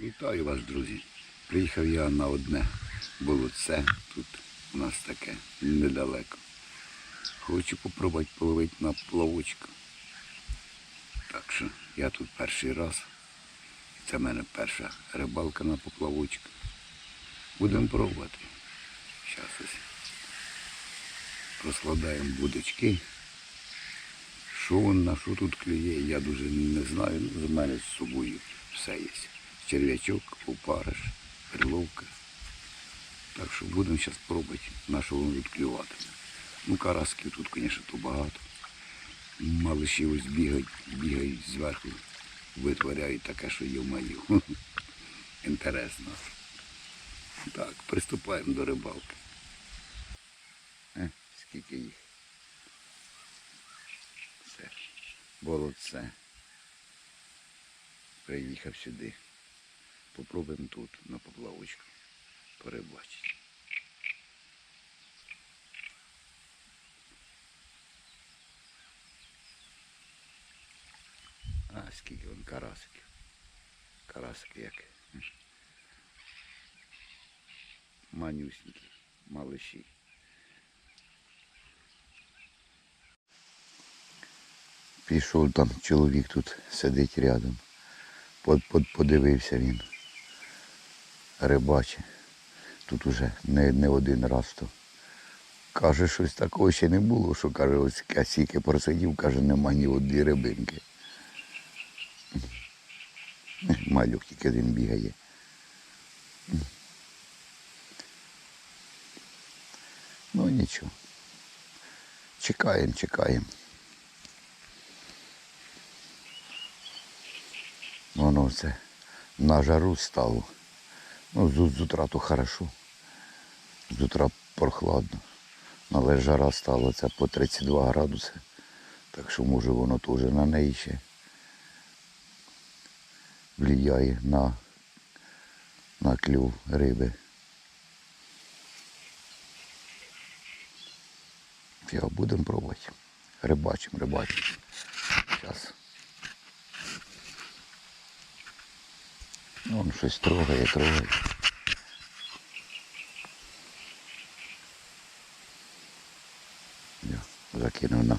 Вітаю вас, друзі. Приїхав я на одне болотце. Тут у нас таке недалеко. Хочу попробувати половити на плавочку. Так що я тут перший раз. Це в мене перша рибалка на поплавочку. Будемо пробувати. Зараз ось розкладаємо будочки. Що на що тут клює, я дуже не знаю. Ну, з мене з собою все є. Черв'ячок, опариш, перловка. Так що будемо зараз пробувати, на що воно тут клюватиме. Ну, карасків тут, звісно, то багато. Малиші ось бігають, бігають зверху, витворяють таке, що є в маю. Інтересно. Так, приступаємо до рибалки. Е, скільки їх. Все. Болотце. Приїхав сюди. Попробуємо тут на поплавочку перебачити. А, скільки вон карасиків. Карасики як. Манюсенькі, малиші. Пішов там чоловік тут сидить рядом. Под, под, подивився він. Рибаче. Тут уже не, не один раз то. Каже, щось такого ще не було, що каже, ось касіки просидів, каже, нема ні однієї рибинки. Малюк тільки один бігає. Ну нічого. Чекаємо, чекаємо. Воно це на жару стало. Ну, з, з утра то хорошо. З утра прохладно. Але жара стала це по 32 градуси. Так що може воно теж на неї ще влияє на, на клюв риби. Я будемо пробувати. Рибачимо, рибачимо. Зараз. Ну, он щось трогає, трогає. Я закинув на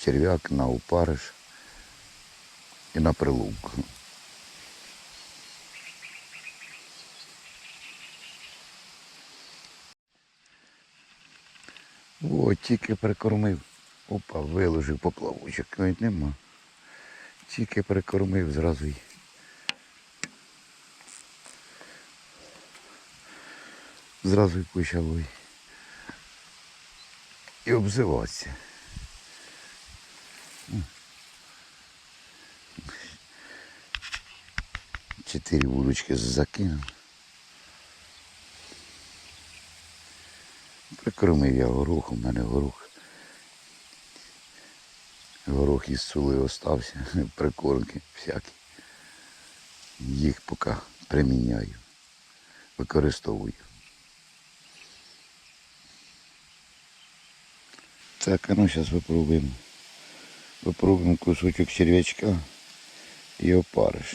черв'як, на опариш і на прилук. О, тільки прикормив. Опа, виложив поплавочок, навіть нема. Тільки прикормив зразу й. Зразу й почав ой. і обзиватися. Чотири вудочки закинув. Прикормив я горох, у мене горох. Горох із сули остався, прикормки всякі. Їх поки приміняю, використовую. Так, а ну зараз випробуємо. Випробуємо кусочок черв'ячка і опариш.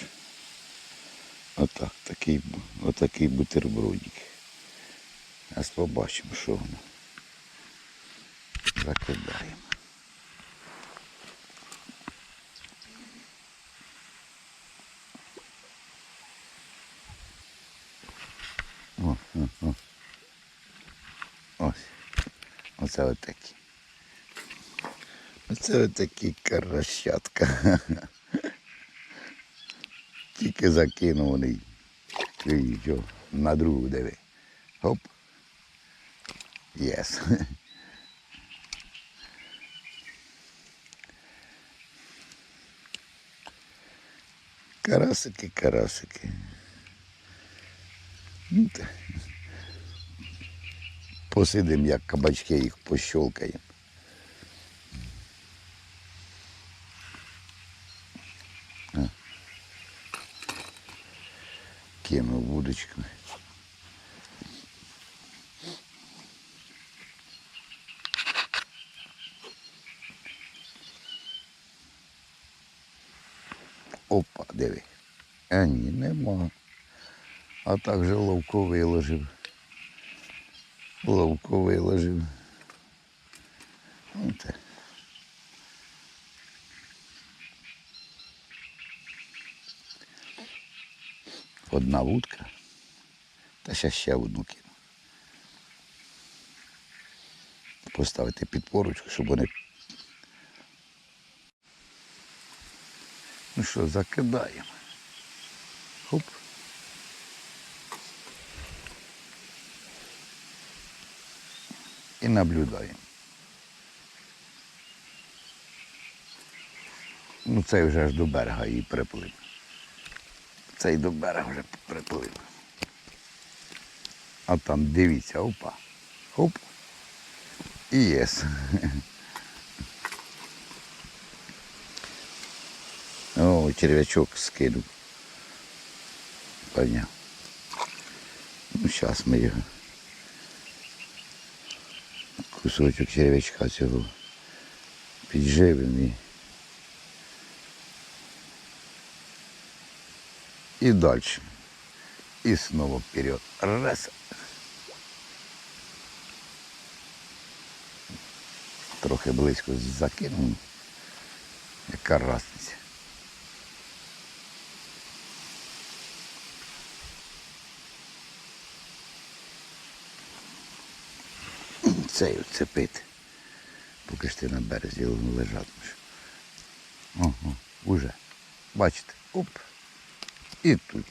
Отак, такий, бу- отакий бутербродик. Зараз побачимо, що воно. Закидаємо. О, о, о. Ось. Оце отакі. Оце отакі каращатка. Тільки закинув. Що, на другу диви. Хоп. Єс. Карасики, карасики. Ну, та. Посидим, як кабачки їх пощолкаємо. Кинув вудочку. Опа, диви. А ні, нема. А також ловко виложив. Ловко виложив. Оте. Одна вудка. Та ще ще одну кину. Поставити підпорочку, щоб вони. Ну що, закидаємо. Хоп. І наблюдаємо. Ну, цей вже аж до берега її приплив. Цей до берега вже приплив. А там дивіться, опа. Хоп. І єс. О, черв'ячок скинув. Поняв. Ну, зараз ми його. Кусочок черв'ячка цього підживимо і. І далі. І знову вперед. Раз. Трохи близько закинув. Яка разниця. Цей оцепити. Поки ж ти на березі лежатимеш. Ого, уже. Бачите? Оп. І тут.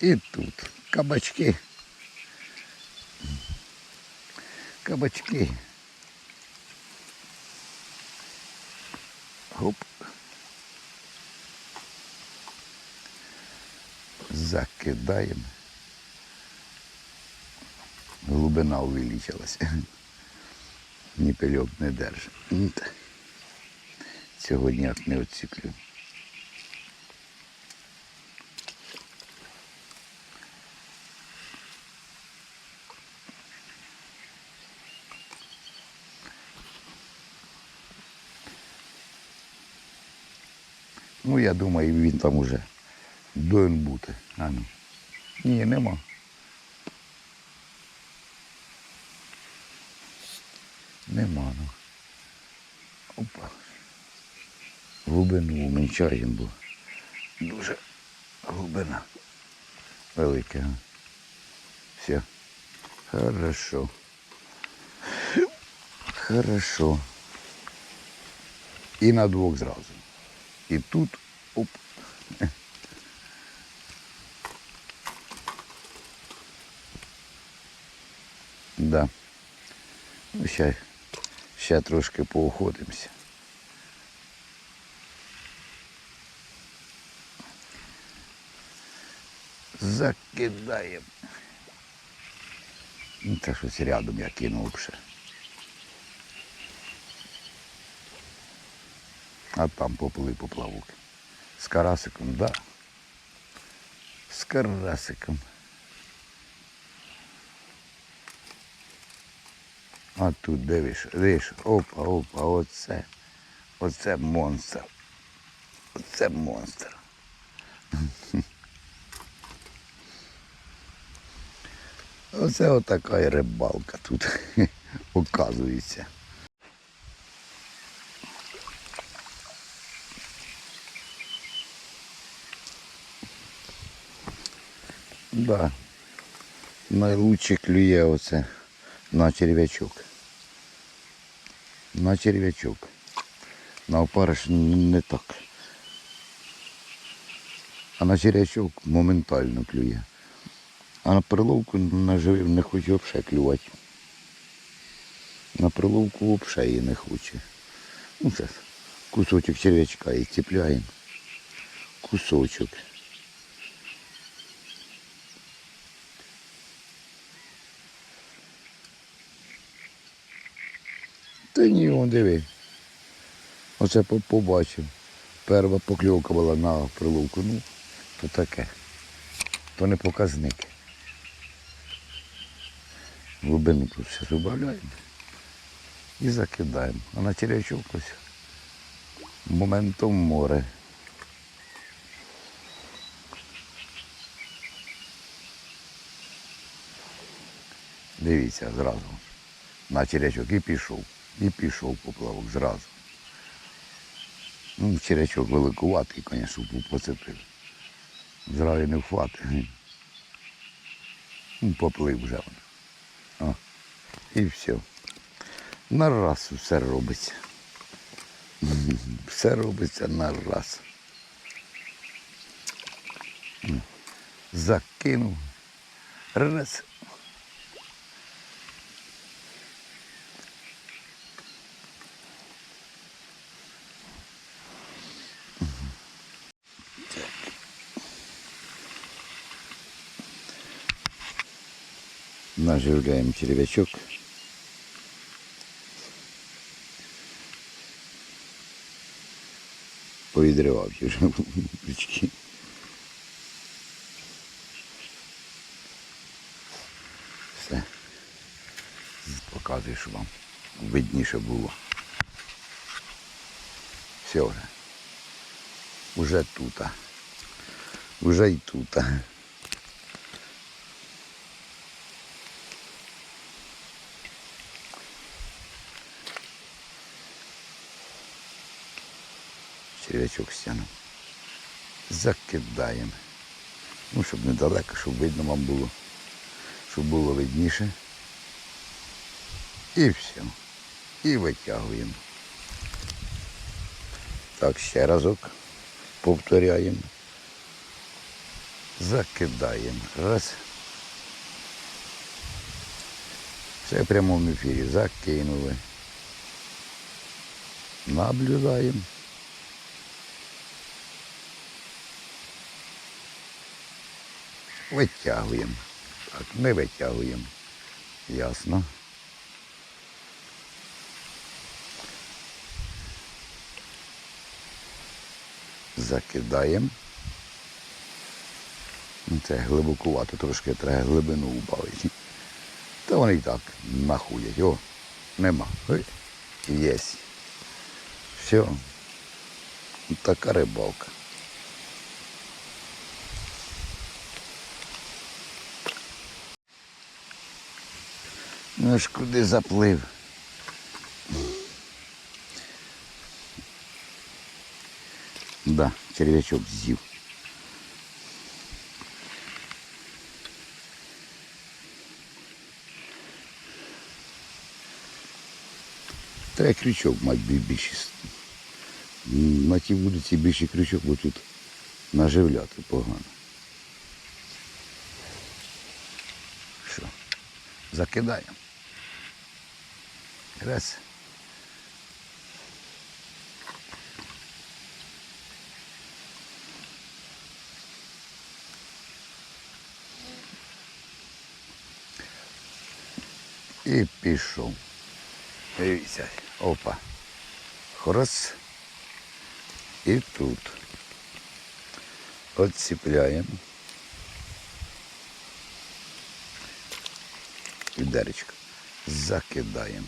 І тут. Кабачки. Кабачки. Хоп. Закидаємо. Глубина увеличилася. Ні не держить. Сьогодні як не оціклю. Ну, я думаю, він там уже повинен бути. А ну. Ні, нема. Нема, ну. Опа. Глибину уменьшаємо, бо дуже глибина велика. а. Все. Хорошо. Хорошо. І на двох зразу. І тут оп. Да. Ну, ще, ще трошки поохотимося. Закидаємо. Ну, це щось рядом я кинув ще. А там поплив поплавок. З карасиком, да. З карасиком. А тут дивиш, дивиш, опа, опа, оце. Оце монстр. Оце монстр. Оце отака рибалка тут оказується. Да. Найлучше клює оце на черв'ячок. На черв'ячок. На опариш не так. А на черв'ячок моментально клює. А на приловку на живив не хоче взагалі клювати. На приловку взагалі її не хоче. Ну зараз кусочок черв'ячка і цепляємо. Кусочок. Та ні, он диви. Оце побачив. Перша покльовка була на прилуку. Ну, то таке. То не показник. Глубину все зубавляємо і закидаємо. А на черячок ось моментом море. Дивіться зразу. На черячок і пішов. І пішов поплавок зразу. Ну, черячок великуватий, звісно, був поцепив. Зразу не вхватить. Ну, поплив вже. О, і все. На раз все робиться. Все робиться на раз. Закинув. Раз. Наживляємо червячок. Повідривав вже крючки. Все. Показую, щоб вам видніше було. Все вже. Уже тут. Уже й тут. Червячок стягнув. Закидаємо. Ну, щоб недалеко, щоб видно вам було, щоб було видніше. І все. І витягуємо. Так, ще разок повторяємо. Закидаємо. Раз. Все в прямому ефірі. Закинули. Наблюдаємо. Витягуємо. Так, ми витягуємо. Ясно. Закидаємо. Ну, Це глибокувато, трошки треба глибину убавити. Та вони і так нахуять. О, нема. Єсть. Все. Така рибалка. Ну ж куди заплив? Да, черв'ячок з'їв. Треба крючок мати бі- більший. На тій вулиці більший крючок, бо тут наживляти погано. Що? Закидаємо. Раз. І пішов. Дивіться. Опа. Хрос. І тут. Отціпляємо. Відеречко. Закидаємо.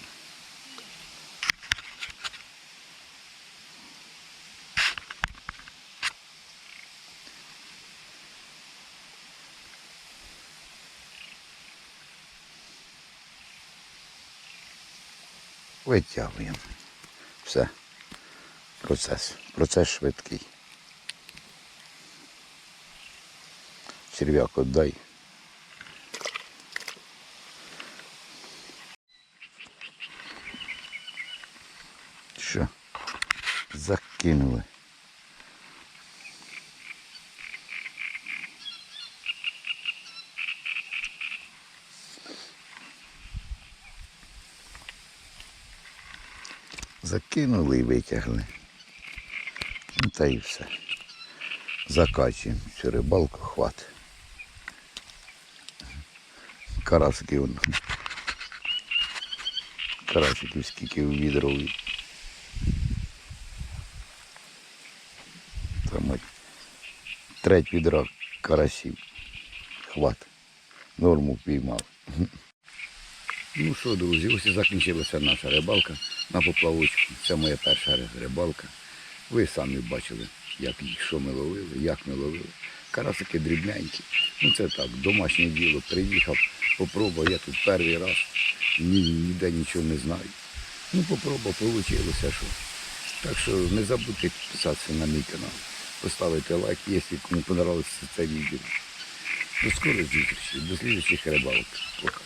Витягуємо. Все. Процес. Процес швидкий. Черв'як дай. Що? Закинули. Закинули і витягли. Ну, та і все. Закачуємо цю рибалку, хват. Карасики вон. Карасиків скільки у відро. Там треть відра карасів. Хват. Норму піймав. Ну що, друзі, ось і закінчилася наша рибалка на поплавочку. Це моя перша рибалка. Ви самі бачили, як що ми ловили, як ми ловили. карасики дрібненькі. Ну це так, домашнє діло. Приїхав, попробував, я тут перший раз, ні, ніде нічого не знаю. Ну попробував, вийшло, що. Так що не забудьте підписатися на мій канал, поставити лайк, якщо кому понравилося це відео. До скорої зустрічі, до слідчих рибалок. Пока.